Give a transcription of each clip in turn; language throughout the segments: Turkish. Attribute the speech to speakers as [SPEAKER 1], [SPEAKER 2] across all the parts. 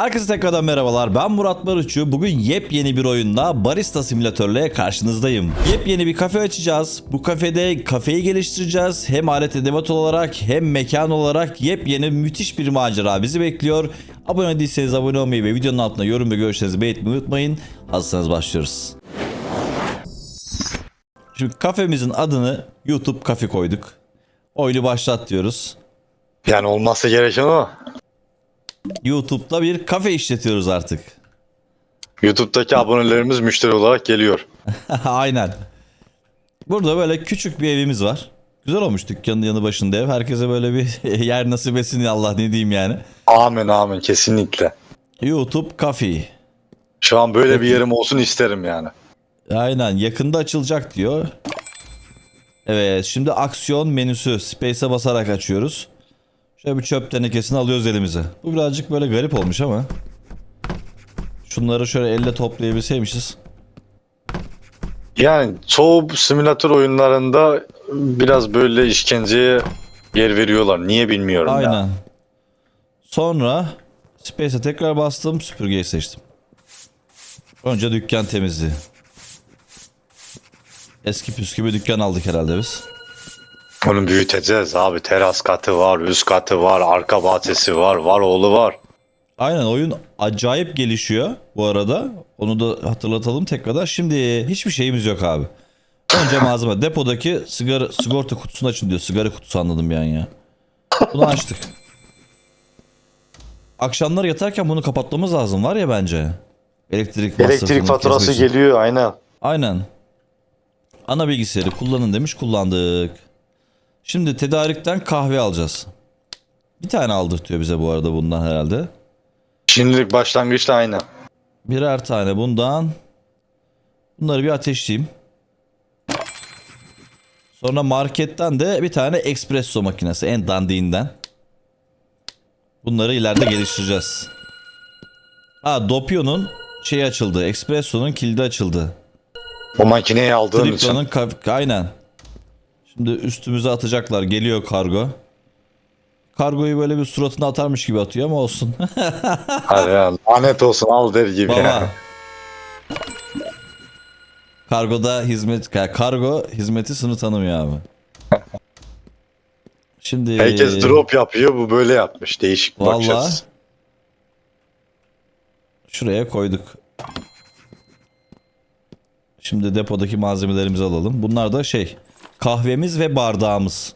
[SPEAKER 1] Herkese tekrardan merhabalar. Ben Murat Barışçı. Bugün yepyeni bir oyunda Barista Simülatör'le karşınızdayım. Yepyeni bir kafe açacağız. Bu kafede kafeyi geliştireceğiz. Hem alet edevat olarak hem mekan olarak yepyeni müthiş bir macera bizi bekliyor. Abone değilseniz abone olmayı ve videonun altına yorum ve görüşlerinizi belirtmeyi unutmayın. Hazırsanız başlıyoruz. Şimdi kafemizin adını YouTube Kafe koyduk. Oyunu başlat diyoruz.
[SPEAKER 2] Yani olmazsa gereken o.
[SPEAKER 1] YouTube'da bir kafe işletiyoruz artık.
[SPEAKER 2] YouTube'daki abonelerimiz müşteri olarak geliyor.
[SPEAKER 1] Aynen. Burada böyle küçük bir evimiz var. Güzel olmuş dükkanın yanı başında ev. Herkese böyle bir yer nasip etsin Allah ne diyeyim yani.
[SPEAKER 2] Amin amin kesinlikle.
[SPEAKER 1] YouTube Cafe.
[SPEAKER 2] Şu an böyle bir
[SPEAKER 1] Peki.
[SPEAKER 2] yerim olsun isterim yani.
[SPEAKER 1] Aynen yakında açılacak diyor. Evet şimdi aksiyon menüsü Space'e basarak açıyoruz. Şöyle bir çöp tenekesini alıyoruz elimize. Bu birazcık böyle garip olmuş ama. Şunları şöyle elle toplayabilseymişiz.
[SPEAKER 2] Yani çoğu simülatör oyunlarında biraz böyle işkenceye yer veriyorlar. Niye bilmiyorum
[SPEAKER 1] Aynen.
[SPEAKER 2] ya.
[SPEAKER 1] Sonra Space'e tekrar bastım süpürgeyi seçtim. Önce dükkan temizliği. Eski püskü bir dükkan aldık herhalde biz.
[SPEAKER 2] Onu büyüteceğiz abi. Teras katı var, üst katı var, arka bahçesi var, var oğlu var.
[SPEAKER 1] Aynen oyun acayip gelişiyor bu arada. Onu da hatırlatalım tekrardan. Şimdi hiçbir şeyimiz yok abi. Önce malzeme. Depodaki sigara, sigorta kutusunu açın diyor. Sigara kutusu anladım bir an ya. Bunu açtık. Akşamlar yatarken bunu kapatmamız lazım var ya bence. Elektrik,
[SPEAKER 2] Elektrik
[SPEAKER 1] masrafını
[SPEAKER 2] faturası
[SPEAKER 1] kesmek için.
[SPEAKER 2] geliyor aynen.
[SPEAKER 1] Aynen. Ana bilgisayarı kullanın demiş kullandık. Şimdi tedarikten kahve alacağız. Bir tane aldırtıyor bize bu arada bundan herhalde.
[SPEAKER 2] Şimdilik başlangıçta aynen.
[SPEAKER 1] Birer tane bundan. Bunları bir ateşleyeyim. Sonra marketten de bir tane espresso makinesi en dandiğinden. Bunları ileride geliştireceğiz. Ha Doppio'nun şeyi açıldı. Espresso'nun kilidi açıldı.
[SPEAKER 2] O makineyi aldığın için.
[SPEAKER 1] Triplo'nun ka- aynen. Şimdi üstümüze atacaklar. Geliyor kargo. Kargoyu böyle bir suratına atarmış gibi atıyor ama olsun.
[SPEAKER 2] Hadi ya, lanet olsun al der gibi.
[SPEAKER 1] Baba. Kargoda hizmet ka- kargo hizmeti sınır tanımıyor abi. Şimdi
[SPEAKER 2] Herkes drop yapıyor bu böyle yapmış. Değişik
[SPEAKER 1] Vallahi.
[SPEAKER 2] açısı.
[SPEAKER 1] şuraya koyduk. Şimdi depodaki malzemelerimizi alalım. Bunlar da şey kahvemiz ve bardağımız.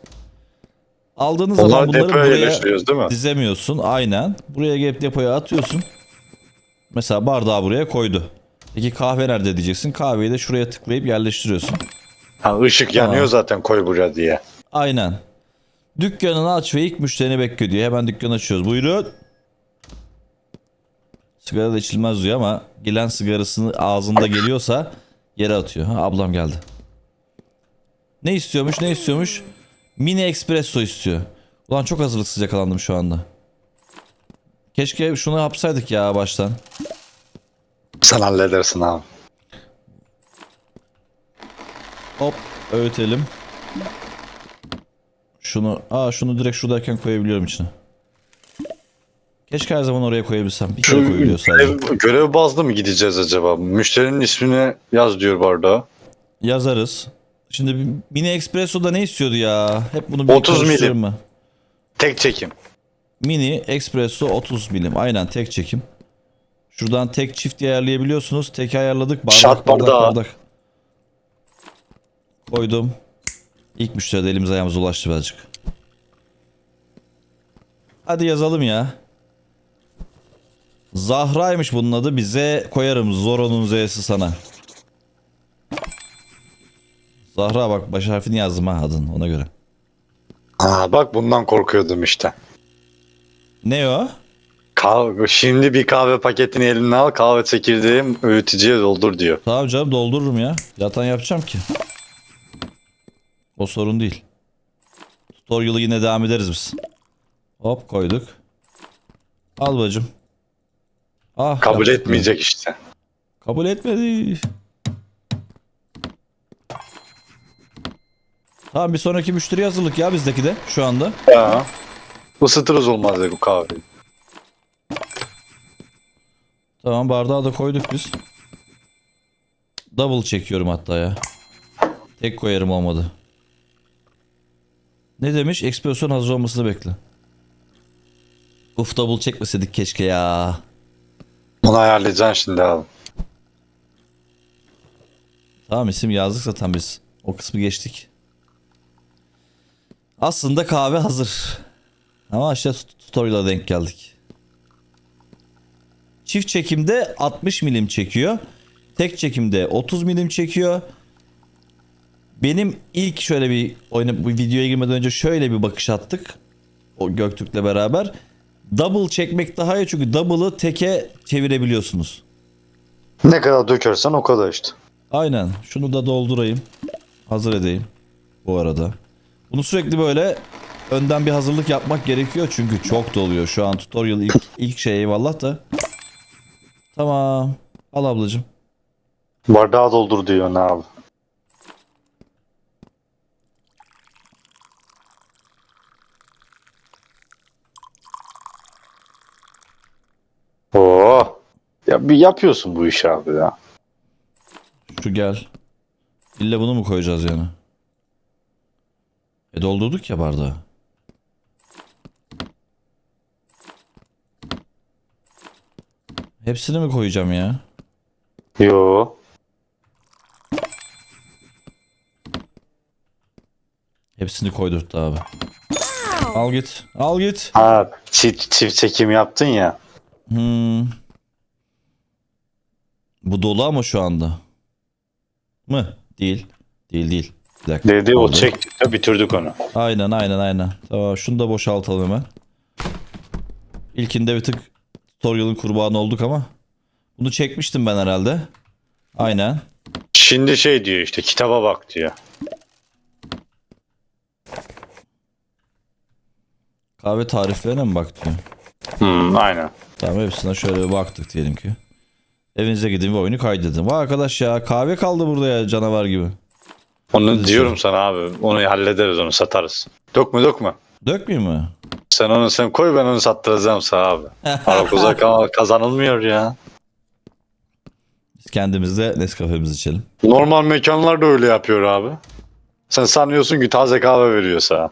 [SPEAKER 1] Aldığınız zaman
[SPEAKER 2] Onlar
[SPEAKER 1] bunları
[SPEAKER 2] depoya
[SPEAKER 1] buraya
[SPEAKER 2] değil mi?
[SPEAKER 1] dizemiyorsun. Aynen. Buraya gelip depoya atıyorsun. Mesela bardağı buraya koydu. Peki kahve nerede diyeceksin. Kahveyi de şuraya tıklayıp yerleştiriyorsun.
[SPEAKER 2] Ha, ışık yanıyor zaten koy buraya diye.
[SPEAKER 1] Aynen. Dükkanını aç ve ilk müşterini bekliyor diyor. Hemen dükkanı açıyoruz. Buyurun. Sigara da içilmez diyor ama gelen sigarasını ağzında geliyorsa yere atıyor. Ha, ablam geldi. Ne istiyormuş ne istiyormuş? Mini espresso istiyor. Ulan çok hazırlıksız yakalandım şu anda. Keşke şunu yapsaydık ya baştan.
[SPEAKER 2] Sen halledersin abi.
[SPEAKER 1] Hop öğütelim. Şunu, aa şunu direkt şuradayken koyabiliyorum içine. Keşke her zaman oraya koyabilsem. Bir kere
[SPEAKER 2] Şu
[SPEAKER 1] koyuluyor sadece.
[SPEAKER 2] görev, görev bazlı mı gideceğiz acaba? Müşterinin ismini yaz diyor bardağa.
[SPEAKER 1] Yazarız. Şimdi mini espresso'da ne istiyordu ya? Hep bunu bir
[SPEAKER 2] 30 milim.
[SPEAKER 1] mı?
[SPEAKER 2] Tek çekim.
[SPEAKER 1] Mini espresso 30 milim. Aynen tek çekim. Şuradan tek çift ayarlayabiliyorsunuz. Tek ayarladık. Bardak
[SPEAKER 2] Şart
[SPEAKER 1] bardak bardak. Koydum. İlk müşteri de elimize ayağımıza ulaştı birazcık. Hadi yazalım ya. Zahra'ymış bunun adı. Bize koyarım. Zoro'nun Z'si sana. Zahra bak baş harfini yazdım ha adın ona göre.
[SPEAKER 2] Aa, bak bundan korkuyordum işte.
[SPEAKER 1] Ne o?
[SPEAKER 2] Kahve, şimdi bir kahve paketini eline al kahve çekirdeği öğütücüye doldur diyor.
[SPEAKER 1] Tamam canım doldururum ya. Zaten yapacağım ki. O sorun değil. Tutorial'ı yine devam ederiz biz. Hop koyduk. Al bacım. Ah,
[SPEAKER 2] Kabul
[SPEAKER 1] yaptık
[SPEAKER 2] etmeyecek işte.
[SPEAKER 1] Kabul etmedi. Tamam bir sonraki müşteri hazırlık ya bizdeki de şu anda.
[SPEAKER 2] Ya. Isıtırız olmaz ya bu kahveyi.
[SPEAKER 1] Tamam bardağı da koyduk biz. Double çekiyorum hatta ya. Tek koyarım olmadı. Ne demiş? Ekspresyon hazır olmasını bekle. Uf double çekmeseydik keşke ya.
[SPEAKER 2] Bunu ayarlayacaksın şimdi abi.
[SPEAKER 1] Tamam isim yazdık zaten biz. O kısmı geçtik. Aslında kahve hazır. Ama işte tut- tutorial'a denk geldik. Çift çekimde 60 milim çekiyor. Tek çekimde 30 milim çekiyor. Benim ilk şöyle bir oyuna bu videoya girmeden önce şöyle bir bakış attık. O Göktürk'le beraber. Double çekmek daha iyi çünkü double'ı teke çevirebiliyorsunuz.
[SPEAKER 2] Ne kadar dökersen o kadar işte.
[SPEAKER 1] Aynen. Şunu da doldurayım. Hazır edeyim. Bu arada. Bunu sürekli böyle önden bir hazırlık yapmak gerekiyor. Çünkü çok doluyor. Şu an tutorial ilk, ilk şey eyvallah da. Tamam. Al ablacığım.
[SPEAKER 2] Bardağı doldur diyor ne abi. Oo. Ya bir yapıyorsun bu işi abi ya.
[SPEAKER 1] Şu gel. İlle bunu mu koyacağız yani? E doldurduk ya bardağı. Hepsini mi koyacağım ya?
[SPEAKER 2] Yo.
[SPEAKER 1] Hepsini koydurttu abi. Al git. Al git.
[SPEAKER 2] Ha çift, çift çekim yaptın ya.
[SPEAKER 1] Hmm. Bu dolu ama şu anda. Mı? Değil. Değil değil. Bir dakika.
[SPEAKER 2] Dedi o
[SPEAKER 1] Oldu.
[SPEAKER 2] çektik de bitirdik onu.
[SPEAKER 1] Aynen aynen aynen. Tamam şunu da boşaltalım hemen. İlkinde bir tık tutorial'ın kurbanı olduk ama. Bunu çekmiştim ben herhalde. Aynen.
[SPEAKER 2] Şimdi şey diyor işte kitaba bak diyor.
[SPEAKER 1] Kahve tariflerine mi bak diyor.
[SPEAKER 2] Hmm, aynen.
[SPEAKER 1] Tamam hepsine şöyle bir baktık diyelim ki. Evinize gidin ve oyunu kaydedin. Vay arkadaş ya kahve kaldı burada ya canavar gibi.
[SPEAKER 2] Onu diyorum sana abi. Onu hallederiz onu satarız. Dökme dökme.
[SPEAKER 1] Dökmeyeyim mi?
[SPEAKER 2] Sen onu sen koy ben onu sattıracağım sana abi. Ka- kazanılmıyor ya.
[SPEAKER 1] Biz kendimiz de Nescafe'mizi içelim.
[SPEAKER 2] Normal mekanlar da öyle yapıyor abi. Sen sanıyorsun ki taze kahve veriyor sana.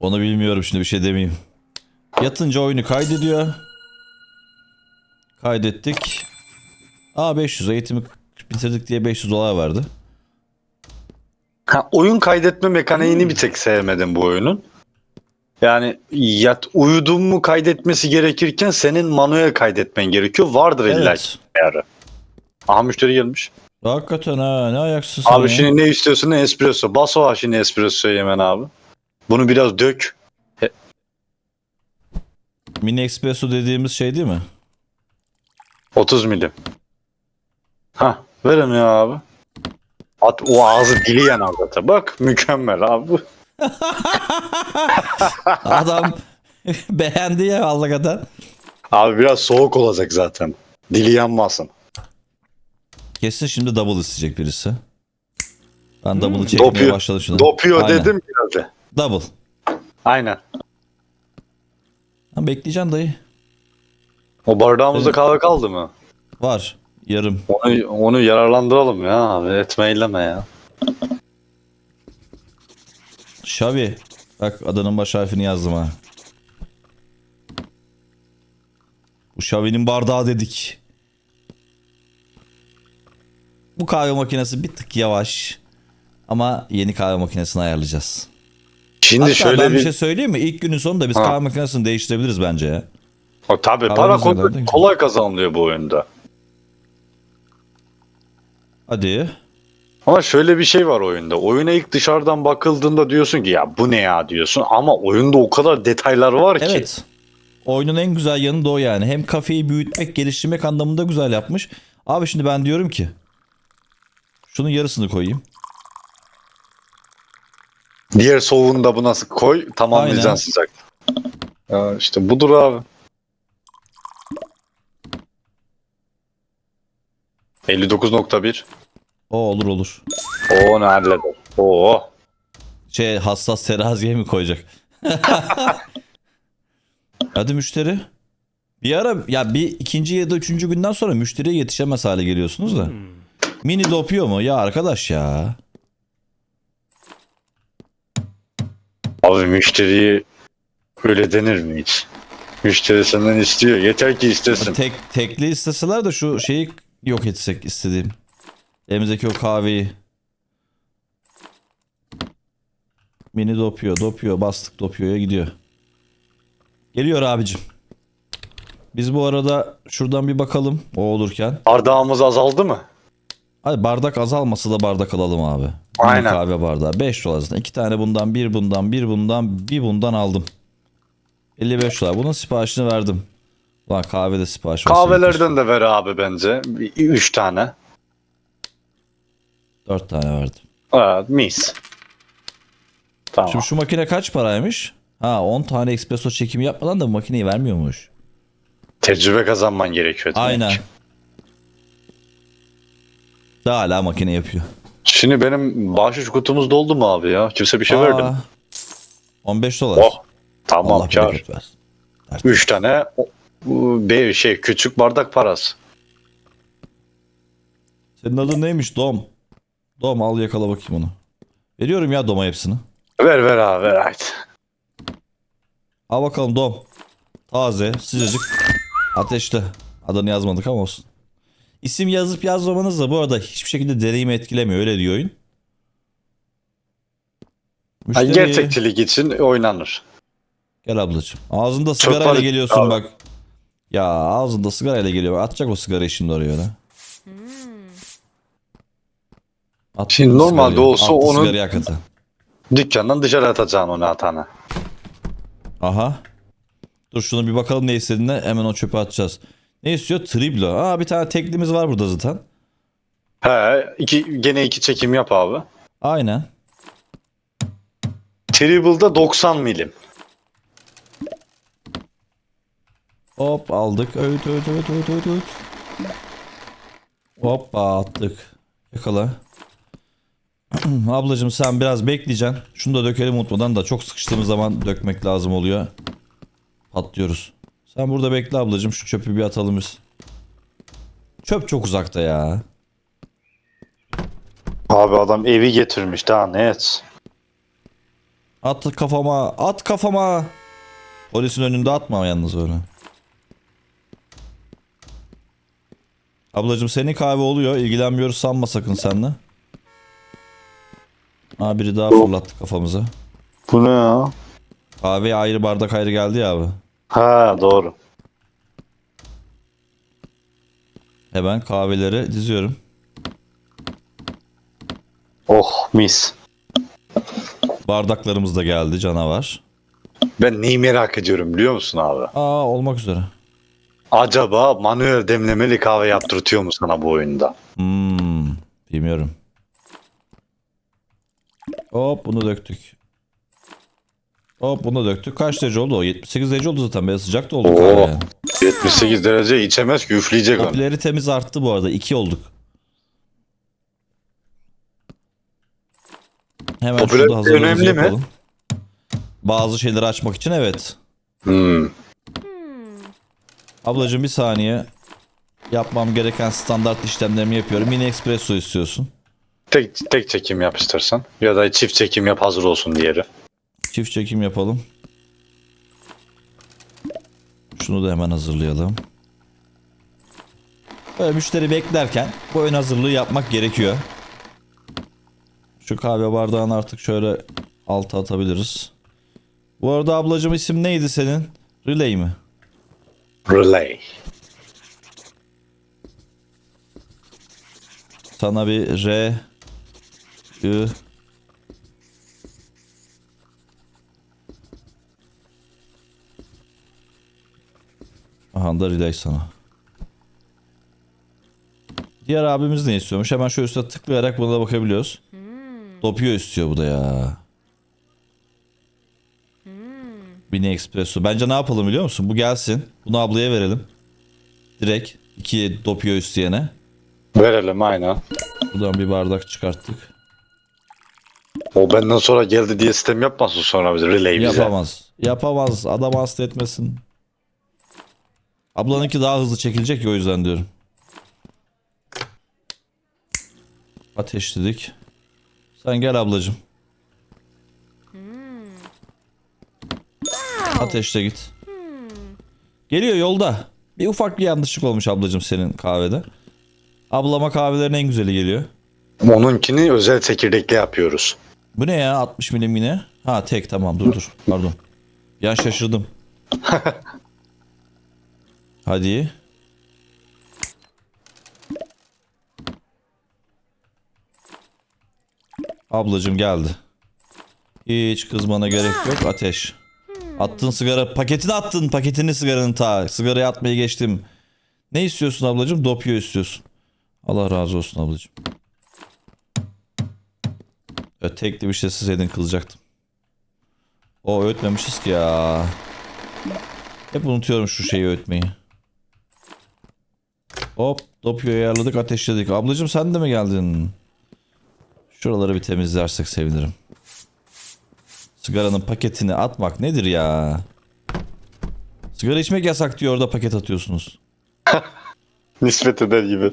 [SPEAKER 1] Onu bilmiyorum şimdi bir şey demeyeyim. Yatınca oyunu kaydediyor. Kaydettik. Aa 500 eğitimi bitirdik diye 500 dolar verdi.
[SPEAKER 2] Ha, oyun kaydetme mekaniğini bir tek sevmedim bu oyunun. Yani yat uyudun mu kaydetmesi gerekirken senin manuel kaydetmen gerekiyor. Vardır illa ki
[SPEAKER 1] Evet.
[SPEAKER 2] ayarı. Aha müşteri gelmiş.
[SPEAKER 1] Hakikaten ha ne ayaksın sen
[SPEAKER 2] Abi
[SPEAKER 1] ya.
[SPEAKER 2] şimdi ne istiyorsun ne espresso. Bas o şimdi espresso yemen abi. Bunu biraz dök.
[SPEAKER 1] Mini espresso dediğimiz şey değil mi?
[SPEAKER 2] 30 milim. Ha ya abi. At o ağzı dili yanar zaten. Bak mükemmel abi.
[SPEAKER 1] Adam beğendi ya hakikaten.
[SPEAKER 2] Abi biraz soğuk olacak zaten. Dili yanmasın.
[SPEAKER 1] Kesin şimdi double isteyecek birisi. Ben double'ı çekmeye
[SPEAKER 2] dopuyor.
[SPEAKER 1] başladım şimdi.
[SPEAKER 2] Dopuyor
[SPEAKER 1] Aynen.
[SPEAKER 2] dedim biraz de.
[SPEAKER 1] Double.
[SPEAKER 2] Aynen.
[SPEAKER 1] Ha, bekleyeceğim dayı.
[SPEAKER 2] O bardağımızda kahve kaldı mı?
[SPEAKER 1] Var. Yarım.
[SPEAKER 2] Onu, onu yararlandıralım ya abi. Etme eyleme ya.
[SPEAKER 1] Şavi. Bak adanın baş harfini yazdım ha. Bu Şavi'nin bardağı dedik. Bu kahve makinesi bir tık yavaş. Ama yeni kahve makinesini ayarlayacağız.
[SPEAKER 2] Şimdi
[SPEAKER 1] Hatta
[SPEAKER 2] şöyle
[SPEAKER 1] ben bir
[SPEAKER 2] bir...
[SPEAKER 1] şey söyleyeyim mi? İlk günün sonunda biz
[SPEAKER 2] Ha.
[SPEAKER 1] kahve makinesini değiştirebiliriz bence ya.
[SPEAKER 2] O, tabii para kolay kazanılıyor bu oyunda.
[SPEAKER 1] Hadi.
[SPEAKER 2] Ama şöyle bir şey var oyunda. Oyuna ilk dışarıdan bakıldığında diyorsun ki ya bu ne ya diyorsun. Ama oyunda o kadar detaylar var ki.
[SPEAKER 1] Evet. Oyunun en güzel yanı da o yani. Hem kafeyi büyütmek, geliştirmek anlamında güzel yapmış. Abi şimdi ben diyorum ki şunun yarısını koyayım.
[SPEAKER 2] Diğer soğuğunu da buna koy tamamlayacaksın sıcak. Ya işte budur abi. 59.1.
[SPEAKER 1] O olur olur.
[SPEAKER 2] Oo ne halleder. Oo.
[SPEAKER 1] Şey hassas teraziye mi koyacak? Hadi müşteri. Bir ara ya bir ikinci ya da üçüncü günden sonra müşteriye yetişemez hale geliyorsunuz da. Mini dopuyor mu? Ya arkadaş ya.
[SPEAKER 2] Abi müşteriyi öyle denir mi hiç? Müşteri senden istiyor. Yeter ki istesin.
[SPEAKER 1] Tek tekli isteseler de şu şeyi yok etsek istediğim. Elimizdeki o kahveyi. Mini dopuyor, dopuyor, bastık dopuyor'ya gidiyor. Geliyor abicim. Biz bu arada şuradan bir bakalım o olurken.
[SPEAKER 2] Bardağımız azaldı mı?
[SPEAKER 1] Hadi bardak azalması da bardak alalım abi.
[SPEAKER 2] Aynen.
[SPEAKER 1] Kahve bardağı 5 dolar zaten. 2 tane bundan, bir bundan, bir bundan, bir bundan aldım. 55 dolar. Bunun siparişini verdim. Ulan kahve de sipariş.
[SPEAKER 2] Kahvelerden de ver abi bence. Bir- Üç tane.
[SPEAKER 1] 4 tane verdim.
[SPEAKER 2] Evet, mis. Tamam.
[SPEAKER 1] Şimdi şu makine kaç paraymış? Ha 10 tane espresso çekimi yapmadan da bu makineyi vermiyormuş.
[SPEAKER 2] Tecrübe kazanman gerekiyor. demek
[SPEAKER 1] Aynen.
[SPEAKER 2] ki.
[SPEAKER 1] Daha hala makine yapıyor.
[SPEAKER 2] Şimdi benim bahşiş kutumuz doldu mu abi ya? Kimse bir şey verdi mi?
[SPEAKER 1] Aa, 15 dolar.
[SPEAKER 2] Oh. Tamam
[SPEAKER 1] Allah
[SPEAKER 2] kar.
[SPEAKER 1] bereket versin.
[SPEAKER 2] Üç tane o- bir şey küçük bardak parası.
[SPEAKER 1] Senin adın neymiş Dom? Dom al yakala bakayım onu. Veriyorum ya Dom'a hepsini.
[SPEAKER 2] Ver ver abi ver haydi.
[SPEAKER 1] Al bakalım Dom. Taze, sıcacık, ateşli. Adını yazmadık ama olsun. İsim yazıp yazmamanız da bu arada hiçbir şekilde deneyimi etkilemiyor. Öyle diyor oyun. Müşteri-
[SPEAKER 2] gerçekçilik için oynanır.
[SPEAKER 1] Gel ablacığım. Ağzında
[SPEAKER 2] Çok
[SPEAKER 1] sigarayla
[SPEAKER 2] var-
[SPEAKER 1] geliyorsun
[SPEAKER 2] Abi.
[SPEAKER 1] bak. Ya ağzında sigarayla geliyor. Atacak o sigarayı şimdi oraya öyle. Attı
[SPEAKER 2] Şimdi
[SPEAKER 1] o
[SPEAKER 2] normalde
[SPEAKER 1] sigarayı.
[SPEAKER 2] olsa
[SPEAKER 1] Attı
[SPEAKER 2] onun-
[SPEAKER 1] sigarayı hakikaten.
[SPEAKER 2] Dükkandan dışarı atacaksın onu atana.
[SPEAKER 1] Aha. Dur şunu bir bakalım ne istediğine hemen o çöpe atacağız. Ne istiyor? Triblo. Aa bir tane teklimiz var burada zaten.
[SPEAKER 2] He, iki, gene iki çekim yap abi.
[SPEAKER 1] Aynen.
[SPEAKER 2] Trible'da 90 milim.
[SPEAKER 1] Hop aldık. Öğüt öğüt öğüt öğüt öğüt öğüt. Hoppa attık. Yakala. Ablacım sen biraz bekleyeceksin. Şunu da dökelim unutmadan da çok sıkıştığımız zaman dökmek lazım oluyor. Patlıyoruz. Sen burada bekle ablacım şu çöpü bir atalım biz. Çöp çok uzakta ya.
[SPEAKER 2] Abi adam evi getirmiş daha ne et.
[SPEAKER 1] At kafama, at kafama. Polisin önünde atma yalnız öyle. Ablacım senin kahve oluyor. İlgilenmiyoruz sanma sakın senle. Ha biri daha fırlattı kafamıza.
[SPEAKER 2] Bu ne ya?
[SPEAKER 1] Kahveye ayrı bardak ayrı geldi ya abi.
[SPEAKER 2] Ha doğru.
[SPEAKER 1] Hemen kahveleri diziyorum.
[SPEAKER 2] Oh mis.
[SPEAKER 1] Bardaklarımız da geldi canavar.
[SPEAKER 2] Ben neyi merak ediyorum biliyor musun abi?
[SPEAKER 1] Aa olmak üzere.
[SPEAKER 2] Acaba manuel demlemeli kahve yaptırtıyor mu sana bu oyunda?
[SPEAKER 1] Hmm, bilmiyorum. Hop bunu döktük. Hop bunu döktük. Kaç derece oldu o? 78 derece oldu zaten. Böyle sıcak da oldu
[SPEAKER 2] Oo.
[SPEAKER 1] kahve yani.
[SPEAKER 2] 78 derece içemez ki üfleyecek onu.
[SPEAKER 1] Popüleri temiz arttı bu arada. 2 olduk. Hemen
[SPEAKER 2] Popüler
[SPEAKER 1] şurada hazırlığımızı
[SPEAKER 2] önemli mi?
[SPEAKER 1] yapalım. Bazı şeyleri açmak için evet.
[SPEAKER 2] Hmm.
[SPEAKER 1] Ablacığım bir saniye. Yapmam gereken standart işlemlerimi yapıyorum. Mini espresso istiyorsun.
[SPEAKER 2] Tek, tek çekim yap istersen. Ya da çift çekim yap hazır olsun diğeri.
[SPEAKER 1] Çift çekim yapalım. Şunu da hemen hazırlayalım. Böyle müşteri beklerken bu ön hazırlığı yapmak gerekiyor. Şu kahve bardağını artık şöyle alta atabiliriz. Bu arada ablacığım isim neydi senin? Relay mi?
[SPEAKER 2] Relay.
[SPEAKER 1] Sana bir R I Aha da relay sana. Diğer abimiz ne istiyormuş? Hemen şöyle üstüne tıklayarak buna da bakabiliyoruz. Dopuyor istiyor bu da ya. Bini Espresso. Bence ne yapalım biliyor musun? Bu gelsin. Bunu ablaya verelim. Direkt. iki dopuyor isteyene.
[SPEAKER 2] Verelim aynen.
[SPEAKER 1] Buradan bir bardak çıkarttık.
[SPEAKER 2] O benden sonra geldi diye sistem yapmasın sonra bize relay bize.
[SPEAKER 1] Yapamaz. Yapamaz. Adam hasta etmesin. Ablanınki daha hızlı çekilecek ya o yüzden diyorum. Ateşledik. Sen gel ablacığım. Ateşle git. Geliyor yolda. Bir ufak bir yanlışlık olmuş ablacığım senin kahvede. Ablama kahvelerin en güzeli geliyor.
[SPEAKER 2] Onunkini özel çekirdekli yapıyoruz.
[SPEAKER 1] Bu ne ya 60 milim yine? Ha tek tamam dur dur pardon. Ya şaşırdım. Hadi. Ablacım geldi. Hiç kızmana gerek yok ateş. Attın sigara paketini attın paketini sigaranın ta. Sigarayı atmayı geçtim. Ne istiyorsun ablacım? Dopyo istiyorsun. Allah razı olsun ablacım. Ötekli bir şey sizeydin kızacaktım. O öğütmemişiz ki ya. Hep unutuyorum şu şeyi öğütmeyi. Hop dopyoyu ayarladık ateşledik. Ablacım sen de mi geldin? Şuraları bir temizlersek sevinirim. Sigaranın paketini atmak nedir ya? Sigara içmek yasak diyor orada paket atıyorsunuz.
[SPEAKER 2] Nispet eder gibi.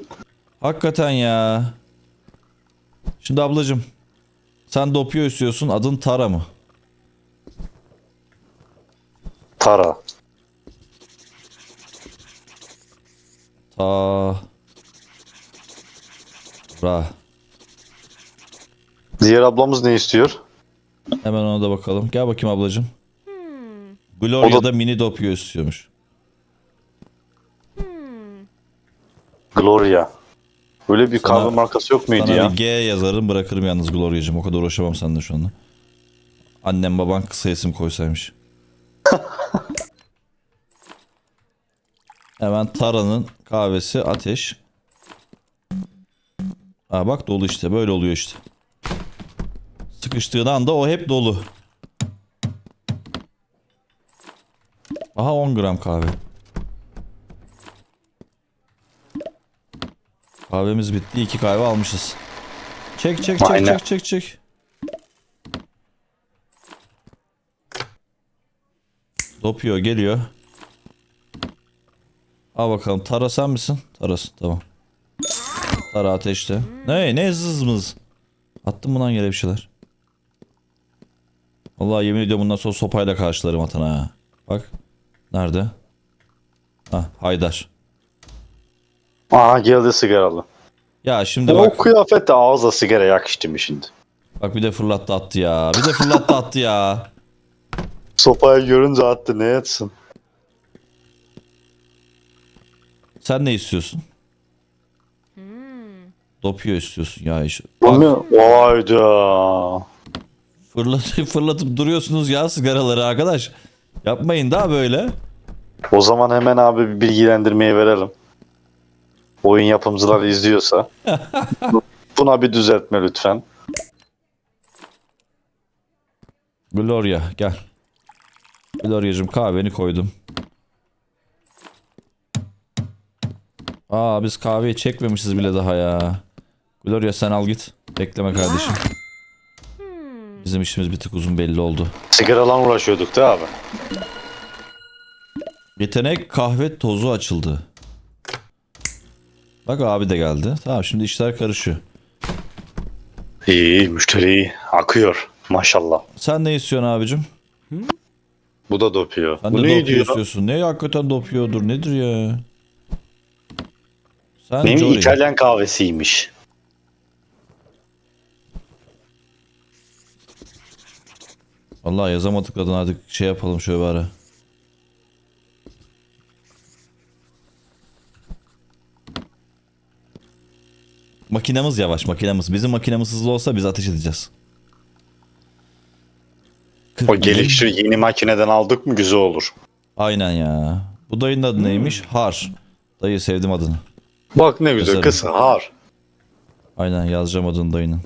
[SPEAKER 1] Hakikaten ya. Şimdi ablacım. Sen dopyo istiyorsun adın Tara mı?
[SPEAKER 2] Tara.
[SPEAKER 1] Ta Ra.
[SPEAKER 2] Diğer ablamız ne istiyor?
[SPEAKER 1] Hemen ona da bakalım. Gel bakayım ablacığım.
[SPEAKER 2] O
[SPEAKER 1] Gloria'da
[SPEAKER 2] da-
[SPEAKER 1] mini dopyo istiyormuş.
[SPEAKER 2] Gloria. Böyle bir kahve
[SPEAKER 1] Sana-
[SPEAKER 2] markası yok muydu
[SPEAKER 1] Sana
[SPEAKER 2] ya?
[SPEAKER 1] bir G yazarım bırakırım yalnız Gloria'cığım. O kadar uğraşamam seninle şu anda. Annem baban kısa isim koysaymış. Hemen Tara'nın kahvesi ateş. Aa bak dolu işte böyle oluyor işte. Sıkıştığın anda o hep dolu. Aha 10 gram kahve. Kahvemiz bitti. iki kahve almışız. Çek çek çek
[SPEAKER 2] Aynen.
[SPEAKER 1] çek çek çek. Dopio geliyor. Al bakalım. Tara sen misin? Tarasın tamam. Tara ateşte. Ne ne zızmız. Attım bundan yere bir şeyler. Vallahi yemin ediyorum bundan sonra sopayla karşılarım atana ha. Bak. Nerede? Ha Haydar.
[SPEAKER 2] Aha geldi sigaralı.
[SPEAKER 1] Ya şimdi
[SPEAKER 2] O
[SPEAKER 1] bak.
[SPEAKER 2] kıyafet de ağza sigara yakıştı mı şimdi?
[SPEAKER 1] Bak bir de fırlattı attı ya. Bir de fırlattı attı ya.
[SPEAKER 2] Sopayı görünce attı ne etsin?
[SPEAKER 1] Sen ne istiyorsun? Dopio istiyorsun ya
[SPEAKER 2] ne? Vayda.
[SPEAKER 1] Fırlatıp fırlatıp duruyorsunuz ya sigaraları arkadaş. Yapmayın daha böyle.
[SPEAKER 2] O zaman hemen abi bir bilgilendirmeyi verelim. Oyun yapımcıları izliyorsa. Buna bir düzeltme lütfen.
[SPEAKER 1] Gloria gel. Gloria'cığım kahveni koydum. Aa biz kahveyi çekmemişiz bile daha ya. Gloria sen al git. Bekleme kardeşim. Bizim işimiz bir tık uzun belli oldu.
[SPEAKER 2] Sigaralan uğraşıyorduk da abi.
[SPEAKER 1] Yetenek kahve tozu açıldı. Bak abi de geldi. Tamam şimdi işler karışıyor.
[SPEAKER 2] İyi müşteri iyi. Akıyor. Maşallah.
[SPEAKER 1] Sen ne istiyorsun abicim?
[SPEAKER 2] Bu da dopuyor.
[SPEAKER 1] Sen
[SPEAKER 2] Bu
[SPEAKER 1] de
[SPEAKER 2] ne
[SPEAKER 1] dopyo
[SPEAKER 2] diyor?
[SPEAKER 1] istiyorsun. Ne hakikaten dopyodur nedir ya? Sen
[SPEAKER 2] Benim
[SPEAKER 1] Jory.
[SPEAKER 2] İtalyan kahvesiymiş.
[SPEAKER 1] Vallahi yazamadık adını hadi şey yapalım şöyle bir ara. Makinamız yavaş makinamız. Bizim makinamız hızlı olsa biz ateş edeceğiz.
[SPEAKER 2] O
[SPEAKER 1] 40
[SPEAKER 2] geliştir yeni makineden aldık mı güzel olur.
[SPEAKER 1] Aynen ya. Bu dayının adı neymiş? Har. Dayı sevdim adını.
[SPEAKER 2] Bak ne güzel
[SPEAKER 1] Yazarım.
[SPEAKER 2] kısa har.
[SPEAKER 1] Aynen yazacağım adını dayının.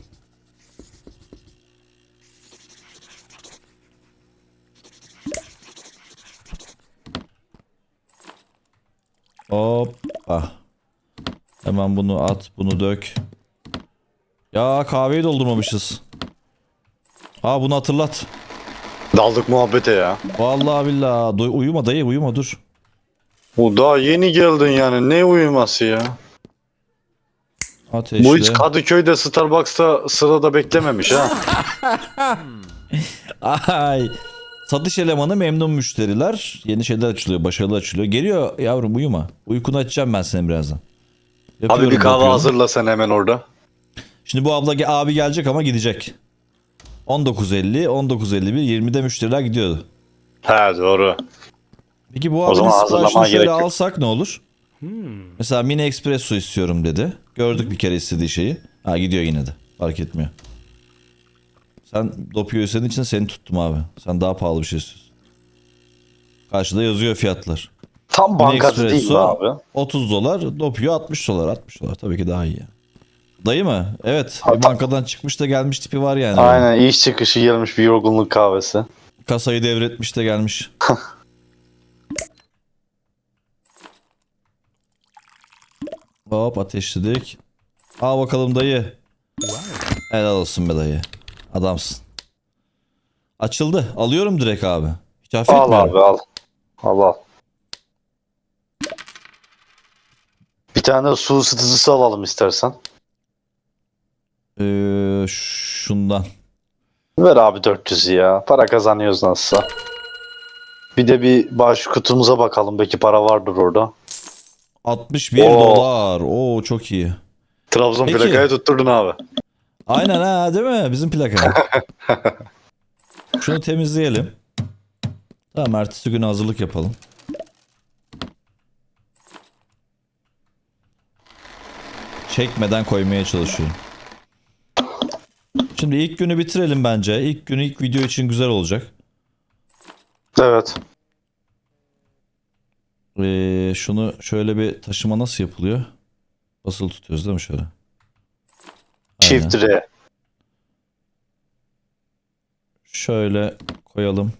[SPEAKER 1] Hoppa. Hemen bunu at, bunu dök. Ya kahveyi doldurmamışız. Aa bunu hatırlat.
[SPEAKER 2] Daldık muhabbete ya.
[SPEAKER 1] Vallahi billahi. Du- uyuma dayı uyuma dur.
[SPEAKER 2] O daha yeni geldin yani. Ne uyuması ya?
[SPEAKER 1] Ateşli.
[SPEAKER 2] Bu hiç Kadıköy'de Starbucks'ta sırada beklememiş ha.
[SPEAKER 1] Ay. Satış elemanı memnun müşteriler. Yeni şeyler açılıyor, başarılı açılıyor. Geliyor yavrum uyuma. Uykunu açacağım ben seni birazdan.
[SPEAKER 2] Abi
[SPEAKER 1] Yapıyorum,
[SPEAKER 2] bir kahve
[SPEAKER 1] yapıyorum.
[SPEAKER 2] hazırla sen hemen orada.
[SPEAKER 1] Şimdi bu abla abi gelecek ama gidecek. 19.50, 19.51, 20'de müşteriler gidiyordu.
[SPEAKER 2] He doğru.
[SPEAKER 1] Peki bu abinin
[SPEAKER 2] zaman hazırlamaya
[SPEAKER 1] siparişini şöyle
[SPEAKER 2] gerek yok.
[SPEAKER 1] alsak ne olur? Mesela mini espresso istiyorum dedi. Gördük bir kere istediği şeyi. Ha gidiyor yine de. Fark etmiyor. Sen Doppio istediğin için seni tuttum abi. Sen daha pahalı bir şey istiyorsun. Karşıda yazıyor fiyatlar.
[SPEAKER 2] Tam bankacı değil mi abi?
[SPEAKER 1] 30 dolar, Doppio 60 dolar. 60 dolar tabii ki daha iyi. Dayı mı? Evet. Bir
[SPEAKER 2] Hatta-
[SPEAKER 1] bankadan çıkmış da gelmiş tipi var yani.
[SPEAKER 2] Aynen iş çıkışı gelmiş bir yorgunluk kahvesi.
[SPEAKER 1] Kasayı devretmiş de gelmiş. Hop ateşledik. Al bakalım dayı. Helal olsun be dayı. Adamsın. Açıldı. Alıyorum direkt abi. Hiç
[SPEAKER 2] Al
[SPEAKER 1] affetmiyorum.
[SPEAKER 2] abi al. Al al. Bir tane su ısıtıcısı alalım istersen.
[SPEAKER 1] Ee, şundan.
[SPEAKER 2] Ver abi 400'ü ya. Para kazanıyoruz nasılsa. Bir de bir baş kutumuza bakalım. Belki para vardır orada.
[SPEAKER 1] 61
[SPEAKER 2] Oo.
[SPEAKER 1] dolar. Oo çok iyi.
[SPEAKER 2] Trabzon
[SPEAKER 1] Peki.
[SPEAKER 2] plakayı tutturdun abi.
[SPEAKER 1] Aynen ha değil mi? Bizim plaka. Şunu temizleyelim. Tamam ertesi günü hazırlık yapalım. Çekmeden koymaya çalışıyorum. Şimdi ilk günü bitirelim bence. İlk günü ilk video için güzel olacak.
[SPEAKER 2] Evet.
[SPEAKER 1] Ee, şunu şöyle bir taşıma nasıl yapılıyor? Basılı tutuyoruz değil mi şöyle?
[SPEAKER 2] Çift R.
[SPEAKER 1] Şöyle koyalım.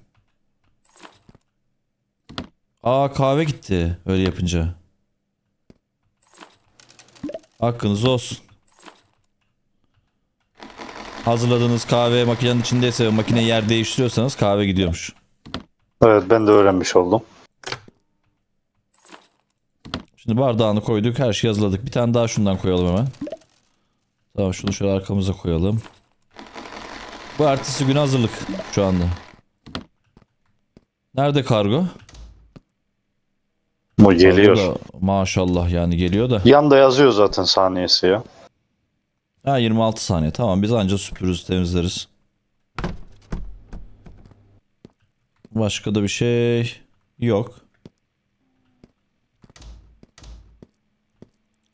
[SPEAKER 1] Aa kahve gitti öyle yapınca. Hakkınız olsun. Hazırladığınız kahve makinenin içindeyse ve makine yer değiştiriyorsanız kahve gidiyormuş.
[SPEAKER 2] Evet ben de öğrenmiş oldum.
[SPEAKER 1] Şimdi bardağını koyduk her şeyi hazırladık. Bir tane daha şundan koyalım hemen. Tamam şunu şöyle arkamıza koyalım. Bu ertesi gün hazırlık şu anda. Nerede kargo?
[SPEAKER 2] Bu geliyor.
[SPEAKER 1] Kargo da maşallah yani geliyor da.
[SPEAKER 2] Yanda yazıyor zaten saniyesi ya.
[SPEAKER 1] Ha 26 saniye. Tamam biz anca süpürürüz temizleriz. Başka da bir şey yok.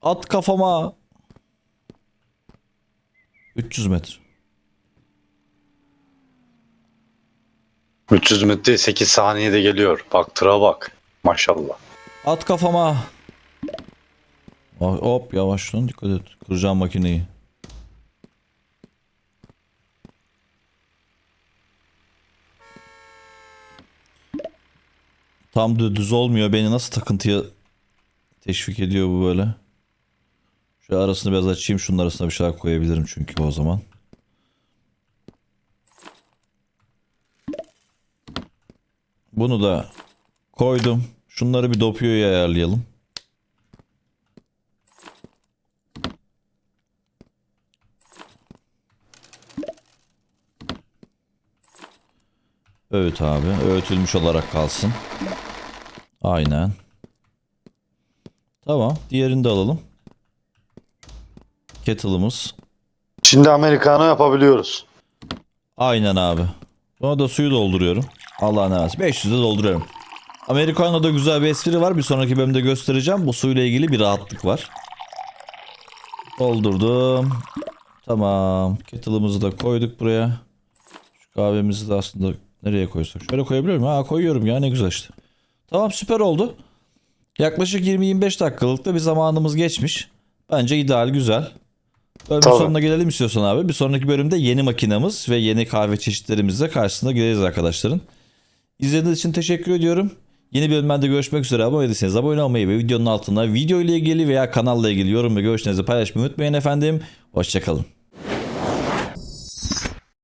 [SPEAKER 1] At kafama. 300 metre.
[SPEAKER 2] 300 metre 8 saniyede geliyor. Bak tıra bak. Maşallah.
[SPEAKER 1] At kafama. Hop yavaş lan dikkat et. Kıracağım makineyi. Tam dü- düz olmuyor. Beni nasıl takıntıya teşvik ediyor bu böyle. Şu arasını biraz açayım. Şunun arasına bir şeyler koyabilirim çünkü o zaman. Bunu da koydum. Şunları bir dopyoya ayarlayalım. Öğüt abi. Öğütülmüş olarak kalsın. Aynen. Tamam. Diğerini de alalım. Kettle'ımız.
[SPEAKER 2] Şimdi Amerikanı yapabiliyoruz.
[SPEAKER 1] Aynen abi. Sonra da suyu dolduruyorum. Allah ne versin. 500'de dolduruyorum. Americano'da güzel bir espri var. Bir sonraki bölümde göstereceğim. Bu suyla ilgili bir rahatlık var. Doldurdum. Tamam. Kettle'ımızı da koyduk buraya. Şu kahvemizi de aslında nereye koysak? Şöyle koyabiliyor muyum? Ha koyuyorum ya ne güzel işte. Tamam süper oldu. Yaklaşık 20-25 dakikalıkta bir zamanımız geçmiş. Bence ideal güzel. Bölümün
[SPEAKER 2] Tabii.
[SPEAKER 1] sonuna gelelim istiyorsan abi. Bir sonraki bölümde yeni makinamız ve yeni kahve çeşitlerimizle karşısına geliriz arkadaşların. İzlediğiniz için teşekkür ediyorum. Yeni bölümlerde görüşmek üzere. Abone değilseniz abone olmayı ve videonun altına video ile ilgili veya kanalla ilgili yorum ve görüşlerinizi paylaşmayı unutmayın efendim. Hoşçakalın.